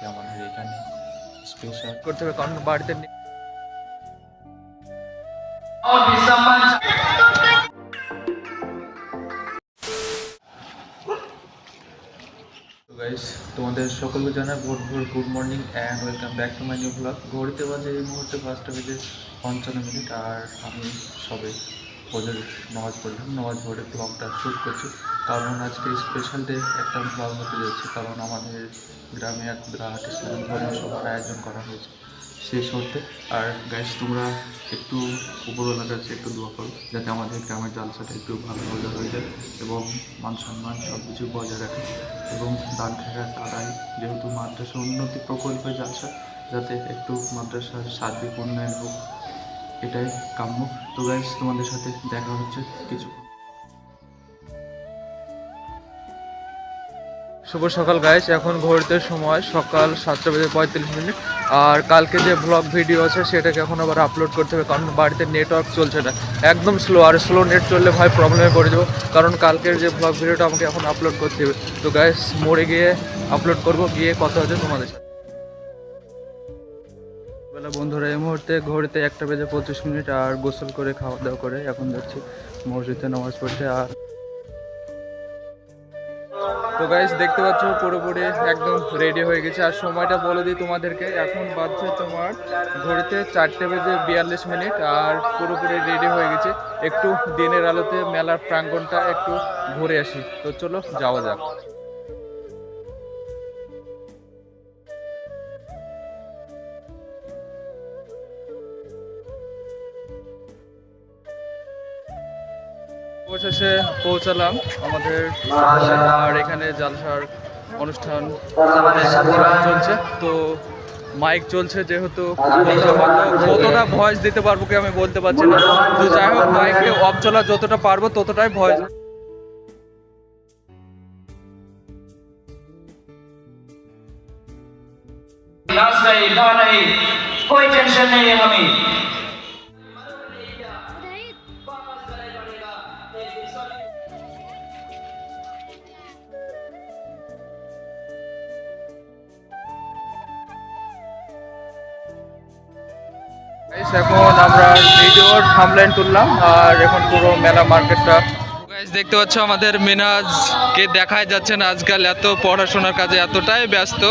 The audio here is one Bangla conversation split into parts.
থাকে আমাদের এখানে স্পেশাল করতে হবে কারণ বাড়িতে নেই। তোমাদের সকলকে জানাই ভোর ভোর good morning and welcome back to my new blog ঘড়িতে বাজে এই মুহূর্তে পাঁচটা বেজে পঞ্চান্ন মিনিট আর আমি সবে ভোজের নামাজ পড়লাম। নামাজ পড়ে ব্লগটা শুট করছি। কারণ আজকে স্পেশাল ডে একটা ব্লগ হতে যাচ্ছে, কারণ আমাদের গ্রামে এক বিরাট ইসলামিক ধর্মীয় সভার আয়োজন করা হয়েছে। শেষ হতে আর গ্যাস তোমরা একটু উপরওয়ালার কাছে একটু দোয়া করো, যাতে আমাদের গ্রামের জালসাটা একটু ভালোভাবে হয়ে যায় এবং মান সম্মান সব কিছু বজায় রাখে। এবং দান খেরার কারাই যেহেতু মাদ্রাসা উন্নতি প্রকল্পে জালসা, যাতে একটু মাদ্রাসার সার্বিক উন্নয়ন হোক, এটাই কাম্য। তো গাইস তোমাদের সাথে দেখা হচ্ছে কিছু শুভ সকাল গাইস এখন ঘড়িতে সময় সকাল সাতটা বেজে পঁয়তাল্লিশ মিনিট। আর কালকে যে ব্লগ ভিডিও আছে, সেটাকে এখন আবার আপলোড করতে হবে, কারণ বাড়িতে নেটওয়ার্ক চলছে না। একদম স্লো আর স্লো নেট চললে ভাই প্রবলেমে পড়ে যাব। কারণ কালকের যে ব্লগ ভিডিওটা আমাকে এখন আপলোড করতে হবে। তো গাইস মোড়ে গিয়ে আপলোড করব, গিয়ে কথা হচ্ছে তোমাদের সাথে। বেলা বন্ধুরা, এই মুহূর্তে ঘড়িতে একটা বেজে পঁচিশ মিনিট, আর গোসল করে খাওয়া দাওয়া করে এখন যাচ্ছি মসজিদে নামাজ পড়তে। আর তো গাইস দেখতে পাচ্ছ, পুরোপুরি একদম রেডি হয়ে গেছে। আর সময়টা বলে দিই তোমাদেরকে, এখন বাজছে তোমার ঘড়িতে চারটে বেজে বিয়াল্লিশ মিনিট, আর পুরোপুরি রেডি হয়ে গেছে। একটু দিনের আলোতে মেলার প্রাঙ্গণটা একটু ঘুরে আসি। তো চলো, যাওয়া যাক। অবশেষে পৌঁছালাম আমাদের আর এখানে জালসার অনুষ্ঠান চলছে তো মাইক চলছে যেহেতু কতটা ভয়েস দিতে পারবো কি আমি বলতে পারছি না তো যাই হোক মাইকে অফ চলা যতটা পারবো ততটাই ভয়েস नाच रहे गा रहे कोई टेंशन नहीं है हमें এখন আমরা ভিডিওর থামলাইন তুললাম, আর এখন পুরো মেলা মার্কেটটা দেখতে পাচ্ছ আমাদের মিনাজকে দেখাই যাচ্ছে না। আজকাল এত পড়াশোনার কাজে এতটাই ব্যস্ত।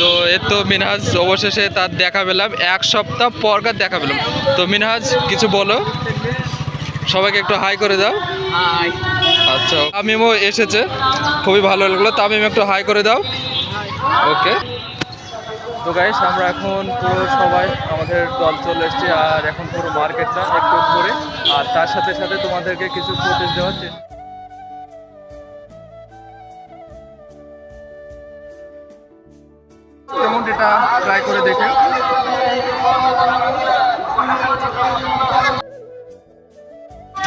তো এ তো মিনহাজ অবশেষে তার দেখা পেলাম। এক সপ্তাহ পরকার দেখা পেলাম। তো মিনহাজ কিছু বলো। সবাইকে একটু হাই করে দাও। আচ্ছা তামিমও এসেছে। খুবই ভালো লাগল। তামিম একটু হাই করে দাও। ওকে। তো গাইস আমরা এখন পুরো সবাই আমাদের দল চলে এসেছি আর এখন পুরো মার্কেটটা একটু ঘুরে আর তার সাথে সাথে তোমাদেরকে কিছু ফুটেজ দেওয়ার চেষ্টা এটা ট্রাই করে দেখে।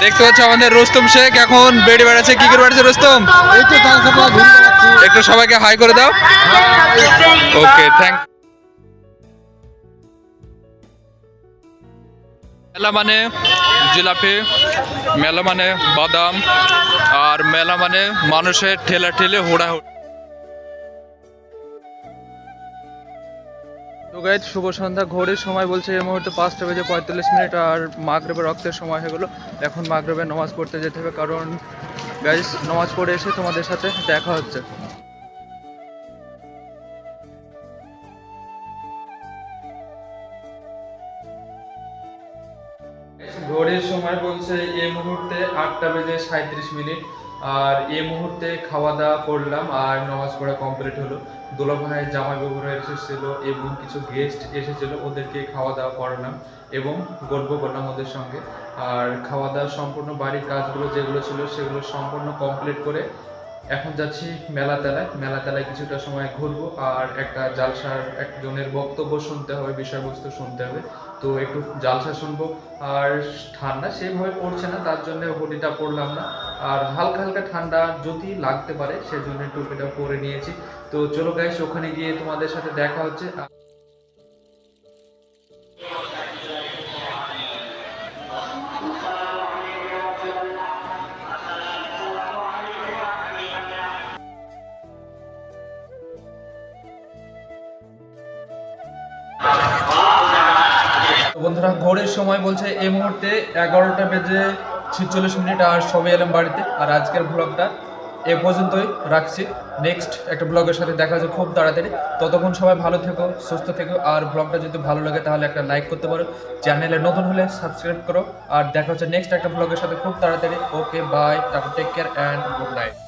দেখতে পাচ্ছ আমাদের রুস্তম শেখ এখন বেড়ে বেড়াচ্ছে। কি করে বেড়াচ্ছে রুস্তম? একটু সবাইকে হাই করে দাও। ওকে থ্যাংক মেলা মানে জিলাপি মেলা মানে বাদাম আর মেলা মানে মানুষের ঠেলা ঠেলে হোড়া তো গাইজ শুভ সন্ধ্যা। ঘড়ির সময় বলছে এই মুহূর্তে পাঁচটা বেজে পঁয়তাল্লিশ মিনিট আর মাগরেবের রক্তের সময় হয়ে গেলো। এখন মাগরেবের নামাজ পড়তে যেতে হবে কারণ গাইজ নামাজ পড়ে এসে তোমাদের সাথে দেখা হচ্ছে। ঘড়ির সময় বলছে এই মুহূর্তে আটটা বেজে সাঁত্রিশ মিনিট। আর এই মুহূর্তে খাওয়া দাওয়া করলাম আর নামাজ পড়া কমপ্লিট হলো। দোলা ভাই জামাই বাবুরা এসেছিল এবং কিছু গেস্ট এসেছিল, ওদেরকে খাওয়া দাওয়া করালাম এবং গল্প করলাম ওদের সঙ্গে। আর খাওয়া দাওয়া সম্পূর্ণ বাড়ির কাজগুলো যেগুলো ছিল সেগুলো সম্পূর্ণ কমপ্লিট করে এখন যাচ্ছি মেলা তেলায় মেলা তেলায় কিছুটা সময় ঘুরবো আর একটা জালসার একজনের বক্তব্য শুনতে হবে, বিষয়বস্তু শুনতে হবে। তো একটু জালসা শুনব। আর ঠান্ডা সেভাবে পড়ছে না, তার জন্য হুডিটা পরলাম না। আর হালকা হালকা ঠান্ডা যদি লাগতে পারে, সেজন্য টুপিটা পরে নিয়েছি। তো চলো গাইস ওখানে গিয়ে তোমাদের সাথে দেখা হচ্ছে। বন্ধুরা ঘড়ির সময় বলছে এই মুহূর্তে এগারোটা বেজে ছিচল্লিশ মিনিট আর সবাই এলাম বাড়িতে। আর আজকের ব্লগটা এ পর্যন্তই রাখছি। নেক্সট একটা ব্লগের সাথে দেখা যাচ্ছে খুব তাড়াতাড়ি। ততক্ষণ সবাই ভালো থেকো, সুস্থ থেকো। আর ব্লগটা যদি ভালো লাগে তাহলে একটা লাইক করতে পারো। চ্যানেলে নতুন হলে সাবস্ক্রাইব করো। আর দেখা হচ্ছে নেক্সট একটা ব্লগের সাথে খুব তাড়াতাড়ি। ওকে বাই তারপর take care and good night